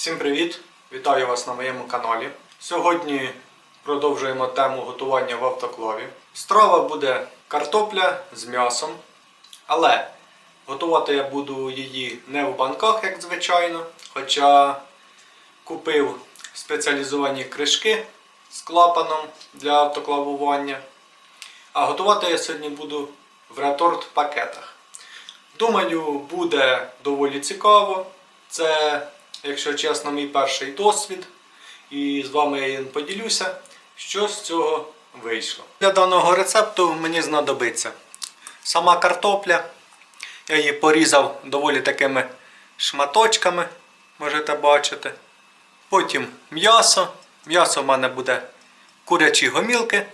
Всім привіт! Вітаю вас на моєму каналі. Сьогодні продовжуємо тему готування в автоклаві. Страва буде картопля з м'ясом, але готувати я буду її не в банках, як звичайно, хоча купив спеціалізовані кришки з клапаном для автоклавування. А готувати я сьогодні буду в реторт пакетах. Думаю, буде доволі цікаво. Це, якщо чесно, мій перший досвід. І з вами я поділюся, що з цього вийшло. Для даного рецепту мені знадобиться сама картопля. Я її порізав доволі такими шматочками, можете бачити. Потім м'ясо. М'ясо в мене буде курячі гомілки.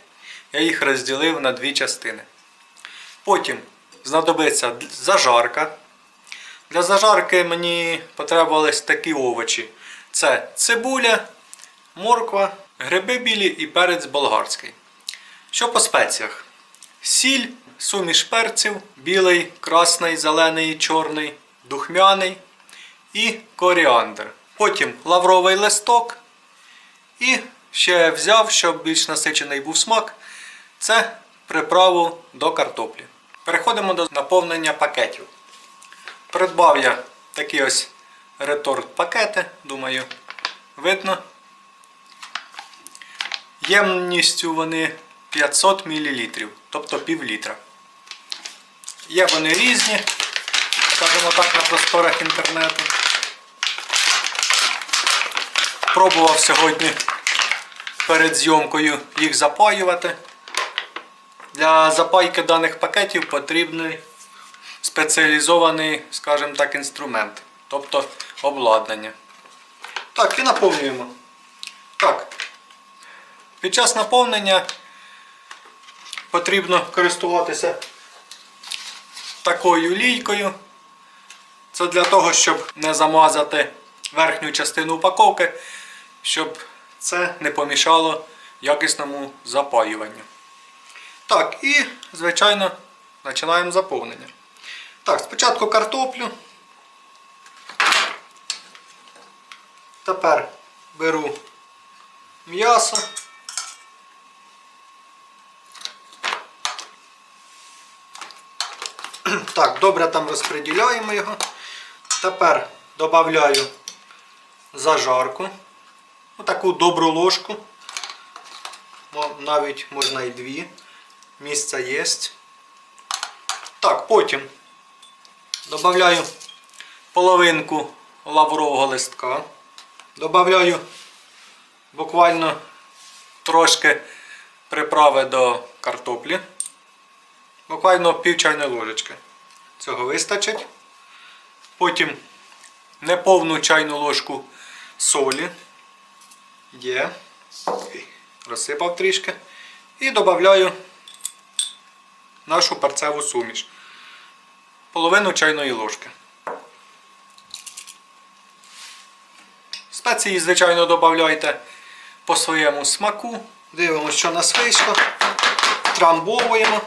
Я їх розділив на дві частини. Потім знадобиться зажарка. Для зажарки мені потребувались такі овочі: це цибуля, морква, гриби білі і перець болгарський. Що по спеціях? Сіль, суміш перців, білий, красний, зелений, чорний, духмяний і коріандр. Потім лавровий листок. І ще взяв, щоб більш насичений був смак, це приправу до картоплі. Переходимо до наповнення пакетів. Придбав я такі ось реторт пакети, думаю, видно. Ємністю вони 500 мл, тобто пів літра. Є вони різні, скажімо так, на просторах інтернету. Пробував сьогодні перед зйомкою їх запаювати. Для запайки даних пакетів потрібний спеціалізований, скажімо так, інструмент, тобто обладнання. Так, і наповнюємо. Так. Під час наповнення потрібно користуватися такою лійкою. Це для того, щоб не замазати верхню частину упаковки, щоб це не помішало якісному запаюванню. Так, і, звичайно, починаємо заповнення. Так, спочатку картоплю. Тепер беру м'ясо. Так, добре там розподіляємо його. Тепер додаю зажарку. Отаку добру ложку. Навіть можна і дві. Місце є. Так, потім Добавляю половинку лаврового листка. Добавляю буквально трошки приправи до картоплі. Буквально пів чайної ложечки. Цього вистачить. Потім неповну чайну ложку солі. Є. Розсипав трішки. І додаю нашу перцеву суміш половину чайної ложки. Спеції, звичайно, додавайте по своєму смаку. Дивимося, що нас вийшло. Трамбовуємо.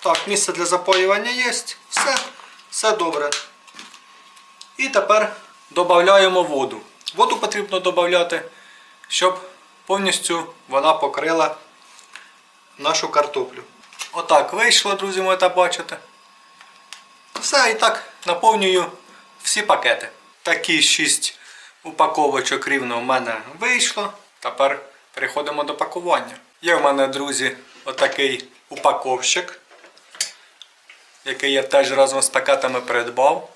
Так, місце для запоювання є. Все, все добре. І тепер додаємо воду. Воду потрібно додати, щоб повністю вона покрила нашу картоплю. Отак вийшло, друзі, мої та бачите. Все, і так наповнюю всі пакети. Такі 6 упаковочок рівно в мене вийшло. Тепер переходимо до пакування. Є в мене, друзі, отакий упаковщик, який я теж разом з пакетами придбав.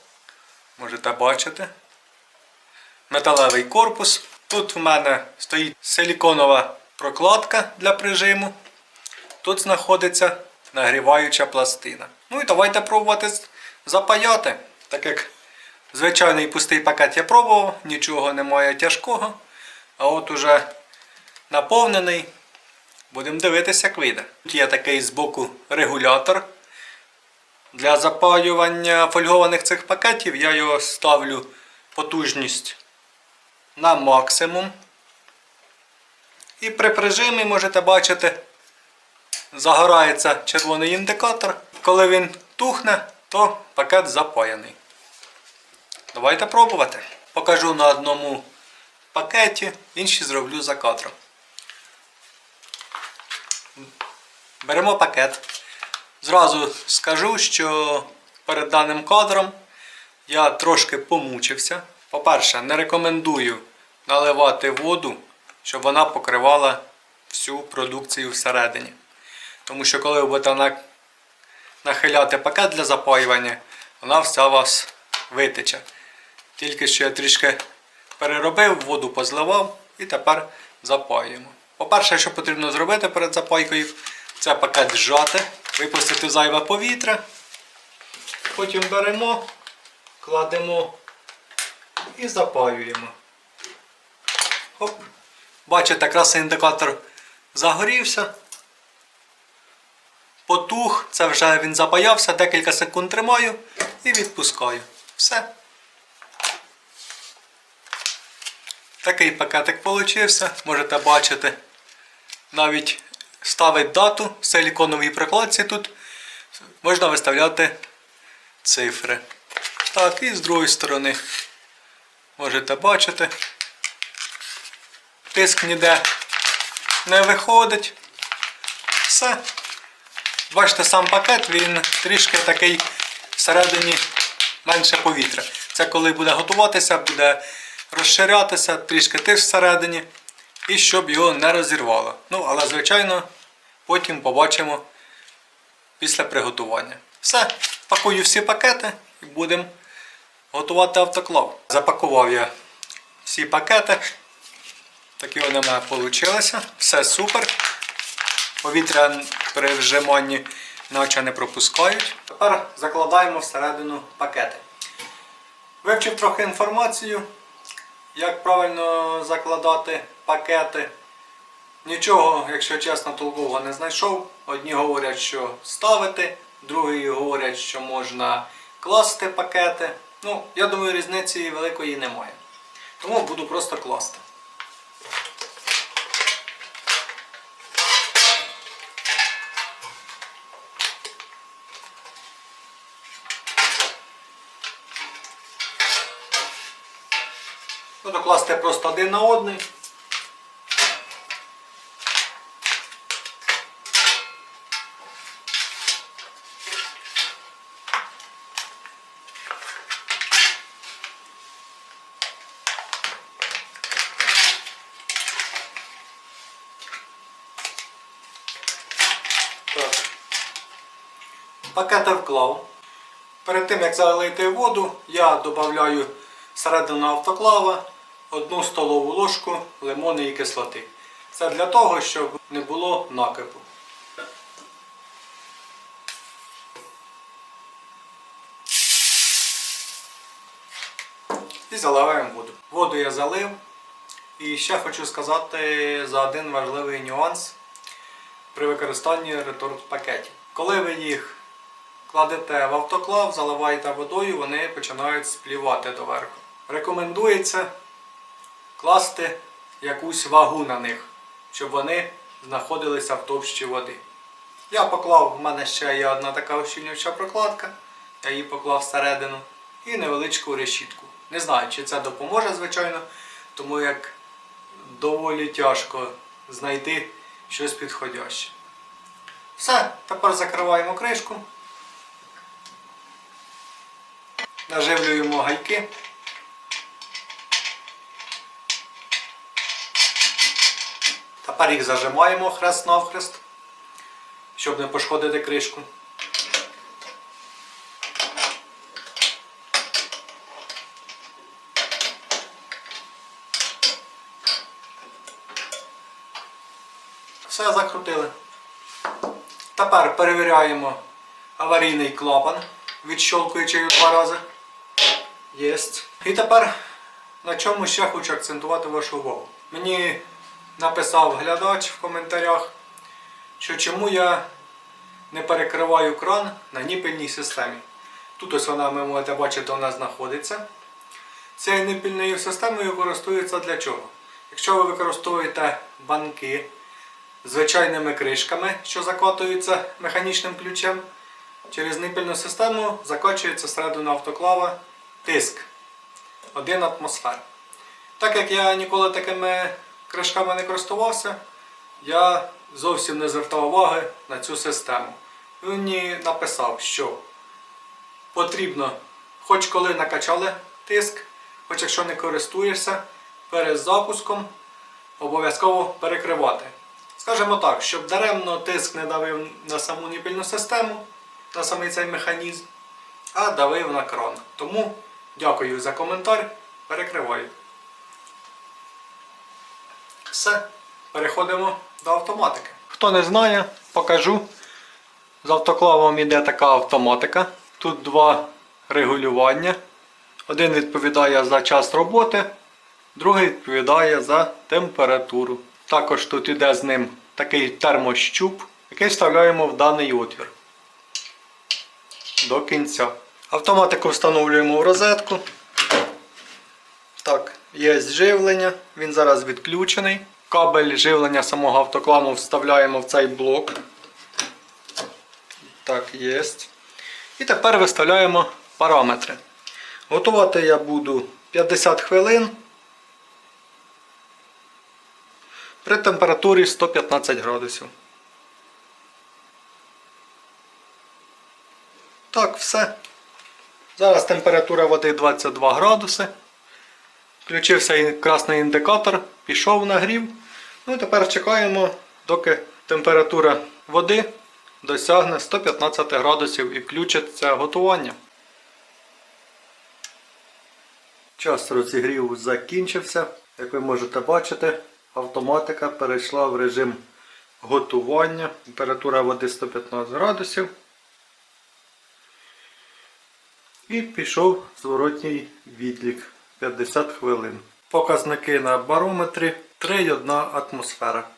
Можете бачити. Металевий корпус. Тут в мене стоїть силіконова прокладка для прижиму. Тут знаходиться нагріваюча пластина. Ну і давайте пробувати запаяти. Так як звичайний пустий пакет я пробував, нічого немає тяжкого. А от уже наповнений. Будемо дивитися, як вийде. Тут є такий збоку регулятор. Для запаювання фольгованих цих пакетів я його ставлю потужність на максимум. І при прижимі можете бачити, загорається червоний індикатор. Коли він тухне, то пакет запаяний. Давайте пробувати. покажу на одному пакеті, інші зроблю за кадром. Беремо пакет. Зразу скажу, що перед даним кадром я трошки помучився. По-перше, не рекомендую наливати воду, щоб вона покривала всю продукцію всередині. Тому що коли ви будете нахиляти пакет для запаювання, вона вся у вас витече. Тільки що я трішки переробив, воду позливав і тепер запаюємо. По-перше, що потрібно зробити перед запайкою, це пакет зжати, випустити зайве повітря. Потім беремо, кладемо і запаюємо. Хоп. Бачите, якраз індикатор загорівся. Потух, це вже він запаявся, декілька секунд тримаю і відпускаю. Все. Такий пакетик получився, можете бачити. Навіть ставить дату в силіконовій прокладці тут. Можна виставляти цифри. Так, і з другої сторони можете бачити. Тиск ніде не виходить. Все. Бачите, сам пакет, він трішки такий всередині менше повітря. Це коли буде готуватися, буде розширятися, трішки тиск всередині, і щоб його не розірвало. Ну, але, звичайно, потім побачимо після приготування. Все, пакую всі пакети і будемо готувати автоклав. Запакував я всі пакети. Такі вони в мене вийшли. Все супер. Повітря при вжиманні наче не пропускають. Тепер закладаємо всередину пакети. Вивчив трохи інформацію, як правильно закладати пакети. Нічого, якщо чесно, толкового не знайшов. Одні говорять, що ставити, другі говорять, що можна класти пакети. Ну, я думаю, різниці великої немає. Тому буду просто класти. Буду класти просто один на один. Так. Пакети вклав. Перед тим як залити воду, я додаю всередину автоклава одну столову ложку лимонної кислоти. Це для того, щоб не було накипу. І заливаємо воду. Воду я залив. І ще хочу сказати за один важливий нюанс при використанні реторт пакетів. Коли ви їх кладете в автоклав, заливаєте водою, вони починають сплівати доверху. Рекомендується класти якусь вагу на них, щоб вони знаходилися в товщі води. Я поклав, в мене ще є одна така ощільнююча прокладка, я її поклав всередину і невеличку решітку. Не знаю, чи це допоможе, звичайно, тому як доволі тяжко знайти щось підходяще. Все, тепер закриваємо кришку. Наживлюємо гайки. Їх зажимаємо хрест навхрест, щоб не пошкодити кришку. Все закрутили. Тепер перевіряємо аварійний клапан, відщолкуючи його два рази. Єсть. І тепер на чому ще хочу акцентувати вашу увагу. Мені написав глядач в коментарях, що чому я не перекриваю кран на ніпельній системі. Тут ось вона, ви можете бачити, вона знаходиться. Цією ніпільною системою користується для чого? Якщо ви використовуєте банки з звичайними кришками, що закотуються механічним ключем, через нипільну систему закочується всередину автоклава тиск. 1 атмосфер. Так як я ніколи такими кришками не користувався, я зовсім не звертав уваги на цю систему. Він мені написав, що потрібно, хоч коли накачали тиск, хоч якщо не користуєшся, перед запуском обов'язково перекривати. Скажімо так, щоб даремно тиск не давив на саму ніпільну систему, на самий цей механізм, а давив на кран. Тому дякую за коментар, перекриваю. Все, переходимо до автоматики. Хто не знає, покажу. З автоклавом йде така автоматика. Тут два регулювання. Один відповідає за час роботи, другий відповідає за температуру. Також тут йде з ним такий термощуп, який вставляємо в даний отвір. До кінця. Автоматику встановлюємо в розетку. Так, є живлення, він зараз відключений. Кабель живлення самого автоклаву вставляємо в цей блок. Так, є. І тепер виставляємо параметри. Готувати я буду 50 хвилин при температурі 115 градусів. Так, все. Зараз температура води 22 градуси. Включився красний індикатор, пішов нагрів. Ну і тепер чекаємо, доки температура води досягне 115 градусів і включиться готування. Час розігріву закінчився. Як ви можете бачити, автоматика перейшла в режим готування. Температура води 115 градусів. І пішов зворотній відлік 50 хвилин. Показники на барометрі 3,1 атмосфера.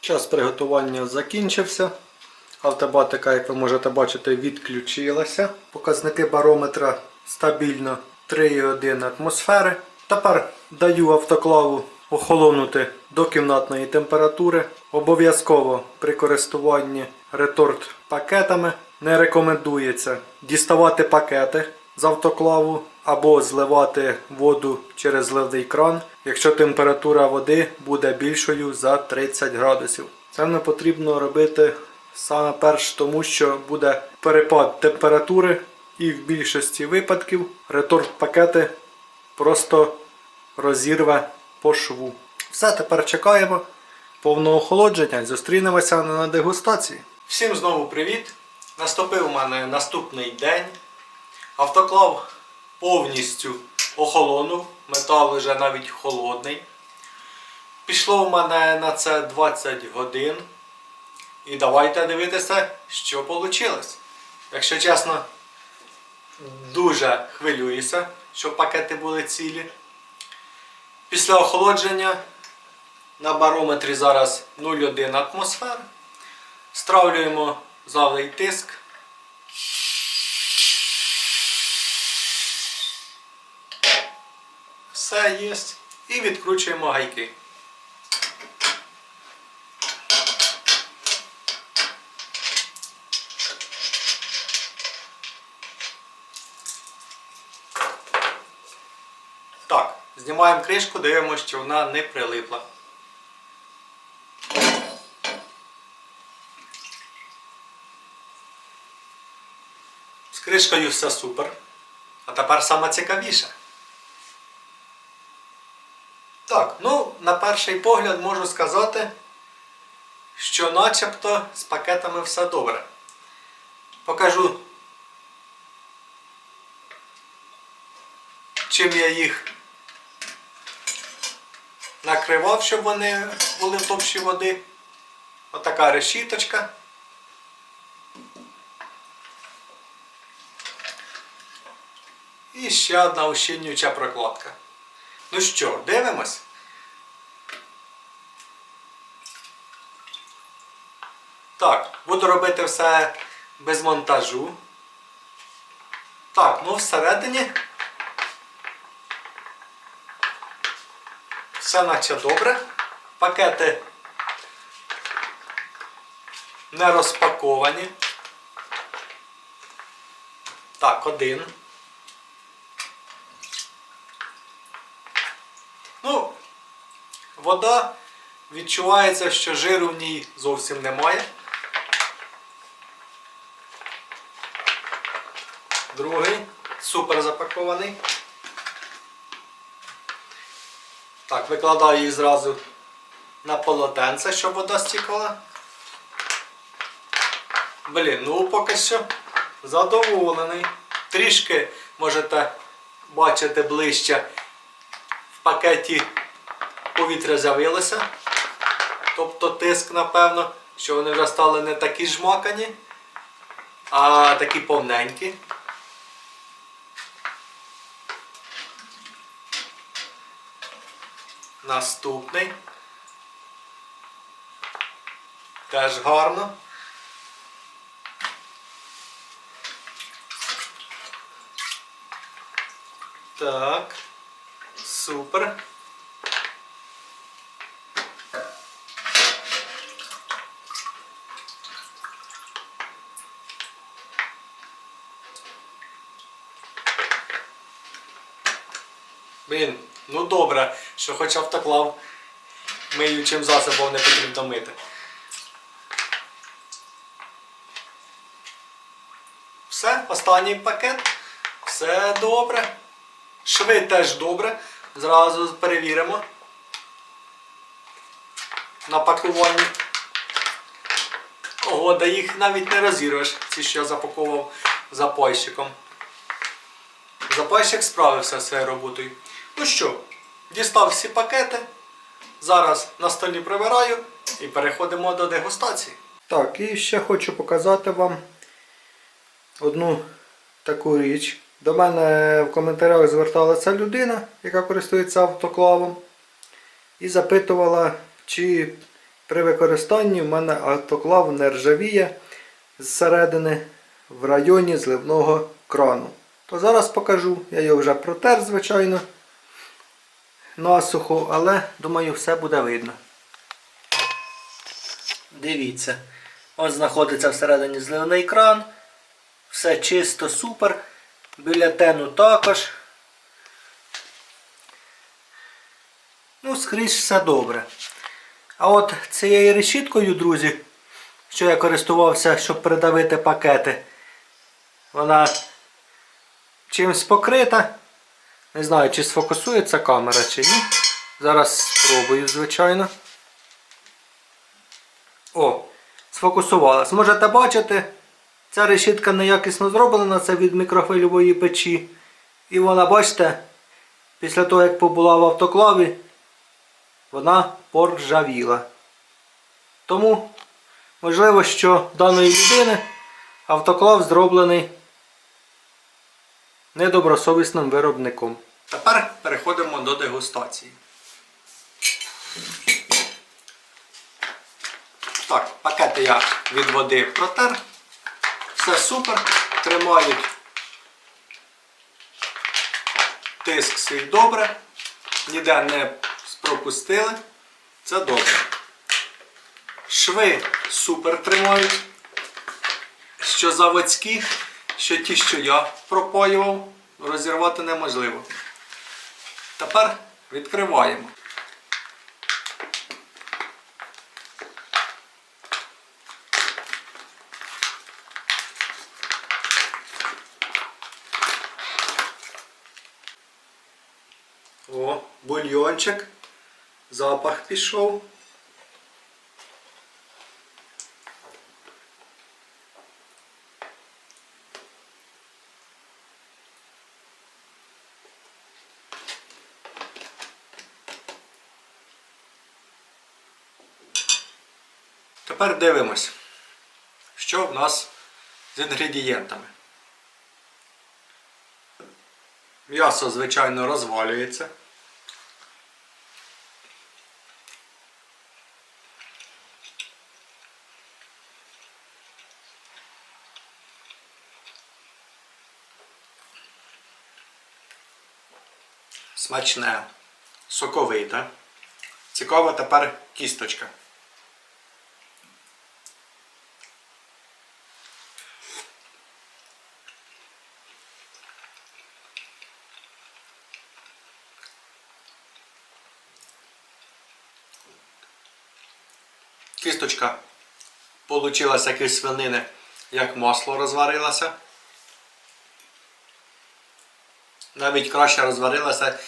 Час приготування закінчився. Автобатика, як ви можете бачити, відключилася. Показники барометра стабільно 3,1 атмосфери. Тепер даю автоклаву охолонути до кімнатної температури. Обов'язково при користуванні реторт пакетами не рекомендується діставати пакети з автоклаву або зливати воду через зливний кран, якщо температура води буде більшою за 30 градусів. Це не потрібно робити саме перш тому, що буде перепад температури і в більшості випадків реторт пакети просто розірве по шву. Все, тепер чекаємо повного охолодження зустрінемося на дегустації. Всім знову привіт! Наступив у мене наступний день. Автоклав повністю охолонув, метал вже навіть холодний. Пішло у мене на це 20 годин. І давайте дивитися, що вийшло. Якщо чесно, дуже хвилююся, щоб пакети були цілі. Після охолодження на барометрі зараз 0,1 атмосфер. Стравлюємо залий тиск. Все є. І відкручуємо гайки. Так, знімаємо кришку, дивимося, що вона не прилипла. Кришкою все супер. А тепер саме цікавіше. Так, ну, на перший погляд можу сказати, що начебто з пакетами все добре. Покажу, чим я їх накривав, щоб вони були в топші води. Отака решіточка. І ще одна ущільнююча прокладка. Ну що, дивимось? Так, буду робити все без монтажу. Так, ну всередині все наче добре. Пакети не розпаковані. Так, один. Ну, вода відчувається, що жиру в ній зовсім немає. Другий супер запакований. Так, викладаю її зразу на полотенце, щоб вода стікала. Блін, ну поки що задоволений. Трішки можете бачити ближче в пакеті повітря з'явилося. Тобто тиск, напевно, що вони вже стали не такі жмакані, а такі повненькі. Наступний. Теж гарно. Так. Супер. Блін, ну добре, що хоч автоклав миючим засобом не потрібно мити. Все, останній пакет. Все добре. Шви теж добре. Зразу перевіримо. На пакуванні. Ого, да їх навіть не розірвеш, ці, що я запаковував запайщиком. Запайщик справився з цією роботою. Ну що, дістав всі пакети. Зараз на столі прибираю і переходимо до дегустації. Так, і ще хочу показати вам одну таку річ. До мене в коментарях зверталася людина, яка користується автоклавом, і запитувала, чи при використанні в мене автоклав не ржавіє зсередини в районі зливного крану. То зараз покажу, я його вже протер, звичайно, насухо, але думаю, все буде видно. Дивіться, ось знаходиться всередині зливний кран. Все чисто, супер. Бюлетену також. Ну, скрізь все добре. А от цією решіткою, друзі, що я користувався, щоб придавити пакети, вона чимось покрита. Не знаю, чи сфокусується камера, чи ні. Зараз спробую, звичайно. О, сфокусувалась. Можете бачити, ця решітка неякісно зроблена, це від мікрохвильової печі. І вона, бачите, після того, як побула в автоклаві, вона поржавіла. Тому, можливо, що даної людини автоклав зроблений недобросовісним виробником. Тепер переходимо до дегустації. Так, пакети я від води протер. Все супер. Тримають тиск свій добре. Ніде не пропустили. Це добре. Шви супер тримають. Що заводські, що ті, що я пропаював, розірвати неможливо. Тепер відкриваємо. О, бульйончик. Запах пішов. Тепер дивимось, що в нас з інгредієнтами. М'ясо, звичайно, розвалюється. Смачне, соковите. Цікава тепер кісточка. Получилася якісь свинини, як масло розварилося. Навіть краще розварилася,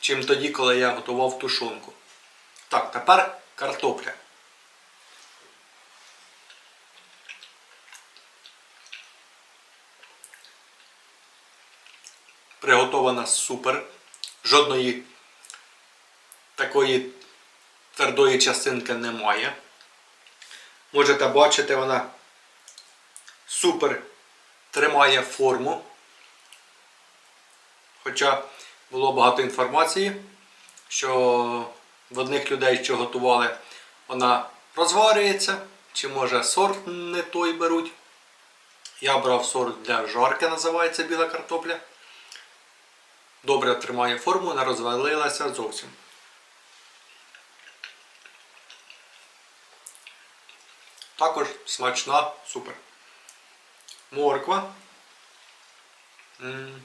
чим тоді, коли я готував тушонку. Так, тепер картопля. Приготована супер. Жодної такої твердої частинки немає. Можете бачити, вона супер тримає форму. Хоча було багато інформації, що в одних людей, що готували, вона розварюється, чи може сорт не той беруть. Я брав сорт для жарки, називається біла картопля. Добре тримає форму, не розвалилася зовсім. Також смачна, супер. Морква. М.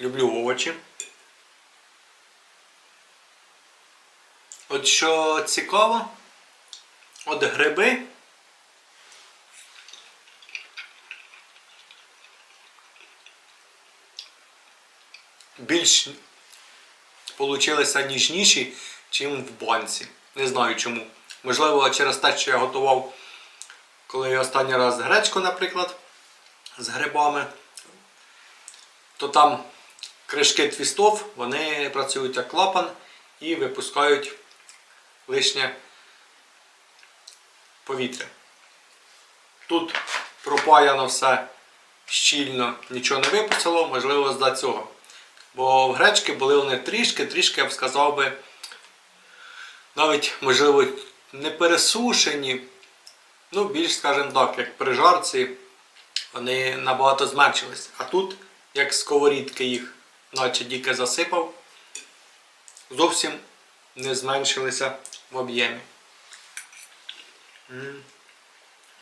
Люблю овочі. От що цікаво, от гриби. Більш получилися ніжніші, чим в банці. Не знаю чому. Можливо, через те, що я готував, коли я останній раз гречку, наприклад, з грибами, то там кришки твістов, вони працюють як клапан і випускають лишнє повітря. Тут пропаяно все щільно, нічого не випустило, можливо, з-за цього. Бо в гречки були вони трішки, трішки, я б сказав би, навіть, можливо, не пересушені. Ну, більш, скажімо так, як при жарці, вони набагато зменшились. А тут, як сковорідки їх, наче тільки засипав, зовсім не зменшилися в об'ємі.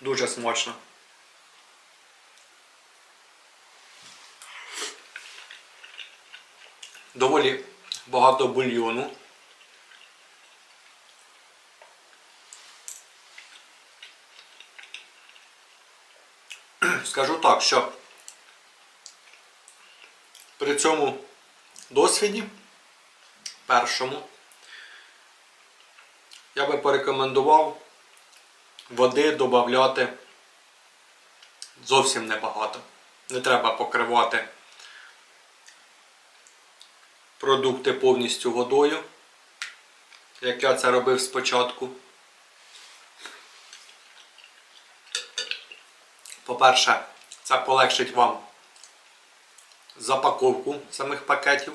Дуже смачно. Доволі багато бульйону. Скажу так, що при цьому досвіді, першому, я би порекомендував води додати зовсім небагато. Не треба покривати продукти повністю водою, як я це робив спочатку. По-перше, це полегшить вам запаковку самих пакетів,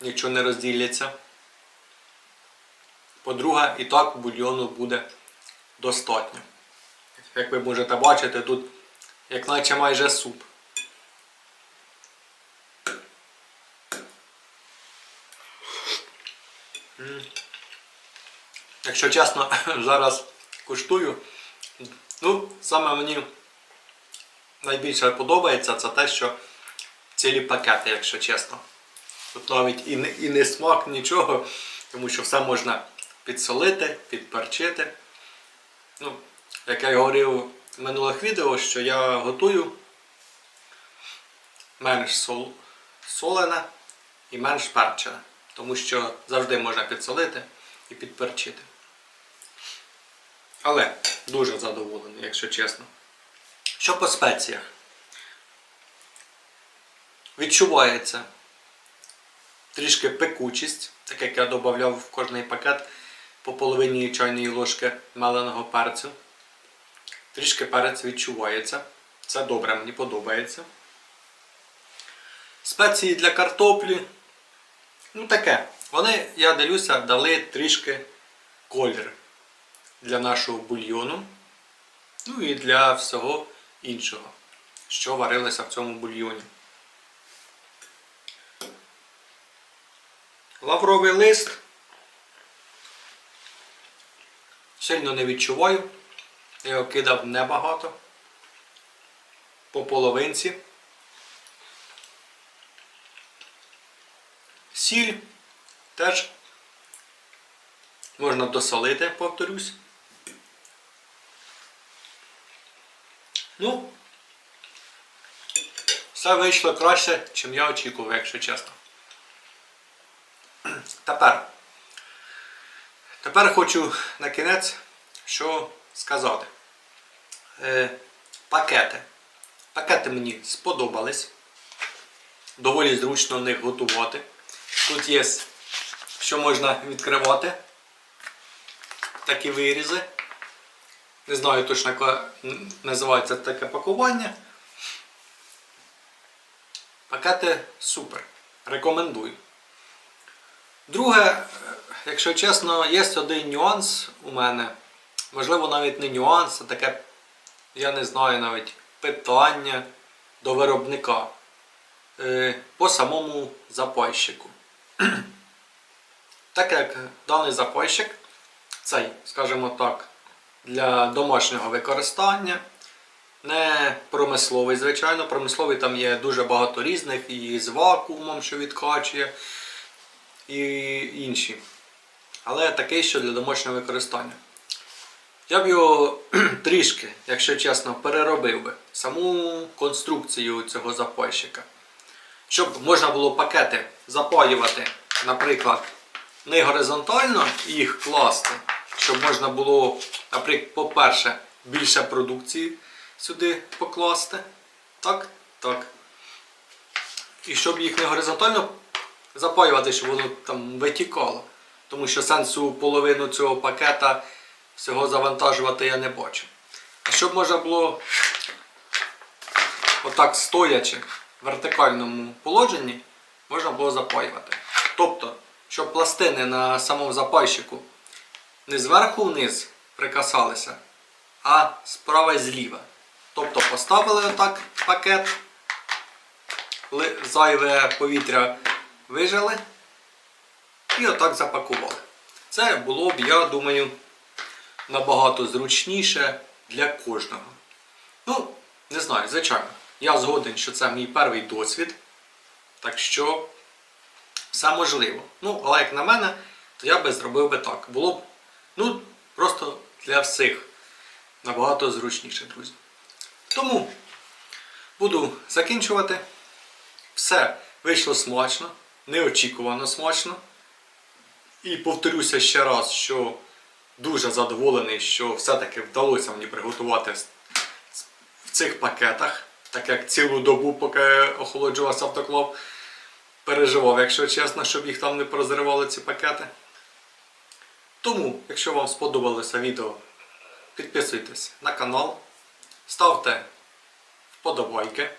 нічого не розділяться. По-друге, і так бульйону буде достатньо. Як ви можете бачити, тут як наче майже суп. Якщо чесно, зараз куштую. Ну, саме мені найбільше подобається це те, що цілі пакети, якщо чесно. Тут навіть і не, і не смак, нічого, тому що все можна підсолити, підперчити. Ну, як я говорив в минулих відео, що я готую менш сол, солене і менш перчене. Тому що завжди можна підсолити і підперчити. Але дуже задоволений, якщо чесно. Що по спеціях? Відчувається трішки пекучість, так як я додавав в кожний пакет по половині чайної ложки меленого перцю. Трішки перець відчувається. Це добре, мені подобається. Спеції для картоплі. Ну таке. Вони, я дивлюся, дали трішки колір для нашого бульйону. Ну і для всього іншого, що варилося в цьому бульйоні. Лавровий лист. Сильно не відчуваю. Я його кидав небагато. По половинці. Сіль теж Можна досолити, повторюсь. Ну, все вийшло краще, чим я очікував, якщо чесно. Тепер. Тепер хочу на кінець що сказати. Е, пакети. Пакети мені сподобались. Доволі зручно в них готувати. Тут є, що можна відкривати. Такі вирізи. Не знаю точно, як називається таке пакування. Пакети супер. Рекомендую. Друге, е, якщо чесно, є один нюанс у мене. Можливо, навіть не нюанс, а таке, я не знаю навіть питання до виробника е, по самому запайщику. Так як даний запайщик, цей, скажімо так, для домашнього використання, не промисловий, звичайно. Промисловий там є дуже багато різних, і з вакуумом, що відкачує, і інші. Але такий, що для домашнього використання. Я б його трішки, якщо чесно, переробив би саму конструкцію цього запайщика. Щоб можна було пакети запаювати, наприклад, не горизонтально їх класти, щоб можна було, наприклад, по-перше, більше продукції сюди покласти. Так, так. І щоб їх не горизонтально запаювати, щоб воно там витікало. Тому що сенсу половину цього пакета всього завантажувати я не бачу. А щоб можна було отак стоячи в вертикальному положенні, можна було запаювати. Тобто, щоб пластини на самому запайщику не зверху вниз прикасалися, а справа і зліва. Тобто поставили отак пакет, зайве повітря вижали і отак запакували. Це було б, я думаю, набагато зручніше для кожного. Ну, не знаю, звичайно. Я згоден, що це мій перший досвід. Так що все можливо. Ну, але як на мене, то я би зробив би так. Було б, ну, просто для всіх набагато зручніше, друзі. Тому буду закінчувати. Все вийшло смачно, неочікувано смачно. І повторюся ще раз, що дуже задоволений, що все-таки вдалося мені приготувати в цих пакетах, так як цілу добу, поки охолоджувався автоклав, переживав, якщо чесно, щоб їх там не порозривали ці пакети. Тому, якщо вам сподобалося відео, підписуйтесь на канал, ставте вподобайки,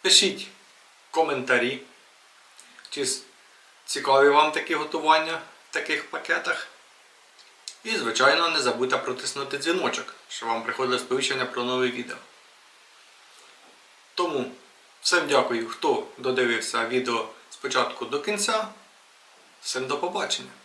пишіть коментарі, чи цікаві вам такі готування в таких пакетах. І, звичайно, не забудьте протиснути дзвіночок, щоб вам приходило сповіщення про нове відео. Тому всім дякую, хто додивився відео спочатку до кінця. Всім до побачення!